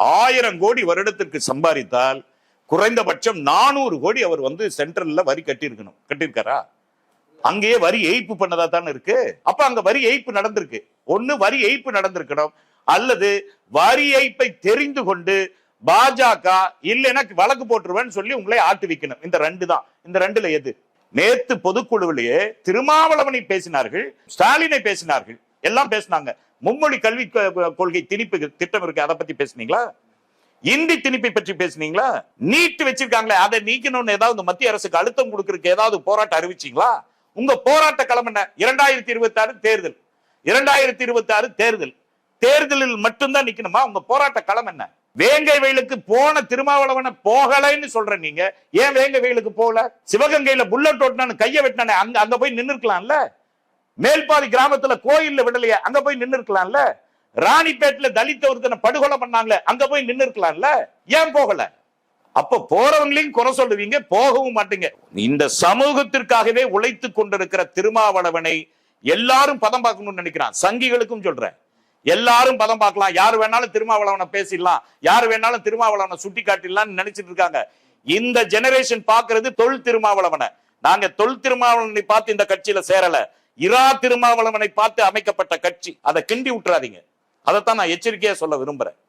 ஆயிரம் கோடி வருடத்திற்கு சம்பாதித்தால் குறைந்தபட்சம் நானூறு கோடி அவர் வந்து சென்ட்ரல்ல வரி கட்டியிருக்கணும். கட்டியிருக்காரா? அங்கேயே வரி ஏய்ப்பு பண்ணதா தானே இருக்கு? அப்ப அங்க வரி ஏய்ப்பு நடந்திருக்கு. ஒண்ணு வரி ஏய்ப்பு நடந்திருக்கணும். அல்லது வரி ஏய்ப்பை தெரிந்து கொண்டு பாஜக இல்லைன்னா வழக்கு போட்டுருவேன்னு சொல்லி உங்களை ஆட்டு வைக்கணும் இந்த ரெண்டு தான். இந்த ரெண்டுல எது? நேத்து பொதுக்குழுவிலேயே திருமாவளவனை பேசினார்கள் ஸ்டாலினை பேசினார்கள். எல்லாம் பேசினாங்க. மும்மொழி கல்வி கொள்கை திணிப்பு திட்டம் இருக்கு அதை பத்தி பேசுனீங்களா? இந்தி திணிப்பை பற்றி பேசுனீங்களா? நீட் வச்சிருக்காங்களே அதை நீக்கணும்னு ஏதாவது மத்திய அரசுக்கு அழுத்தம் கொடுக்கறதுக்கு ஏதாவது போராட்டம் அறிவிச்சீங்களா? உங்க போராட்ட களம் என்ன? இரண்டாயிரத்தி இருபத்தி ஆறு தேர்தல். இரண்டாயிரத்தி இருபத்தி ஆறு தேர்தல். தேர்தலில் மட்டும்தான் நிக்கணுமா? உங்க போராட்ட களம் என்ன? வேங்கை வயலுக்கு போன திருமாவளவனை போகலைன்னு சொல்ற நீங்க. ஏன் வேங்கை வயலுக்கு போகல? சிவகங்கையில புல்லட் ஓட்டினான்னு கைய வெட்டினானே அங்க அங்க போய் நின்னுருக்கலாம்ல? மேல்பாலி கிராமத்துல கோயில்ல விடலையே அங்க போய் நின்னு இருக்கலாம்ல ராணிப்பேட்டில தலித்த ஒருத்தனை படுகொலை பண்ணாங்களே அங்க போய் நின்னு இருக்கலாம்ல ஏன் போகல? அப்ப போறவங்களையும் குறை சொல்லுவீங்க போகவும் மாட்டீங்க. இந்த சமூகத்திற்காகவே உழைத்து கொண்டிருக்கிற திருமாவளவனை எல்லாரும் பதம் பார்க்கணும்னு நினைக்கிறான். சங்கிகளுக்கும் சொல்றேன். எல்லாரும் பதம் பார்க்கலாம். யார் வேணாலும் திருமாவளவனை பேசிடலாம். யார் வேணாலும் திருமாவளவனை சுட்டி காட்டிடலாம்னு நினைச்சிட்டு இருக்காங்க. இந்த ஜெனரேஷன் பாக்குறது தொல் திருமாவளவனை. நாங்க தொல் திருமாவளவனை பார்த்து இந்த கட்சியில சேரல. இரா திருமாவளவனை பார்த்து அமைக்கப்பட்ட கட்சி. அதை கிண்டி விட்டுறாதீங்க. அதைத்தான் நான் எச்சரிக்கையா சொல்ல விரும்புறேன்.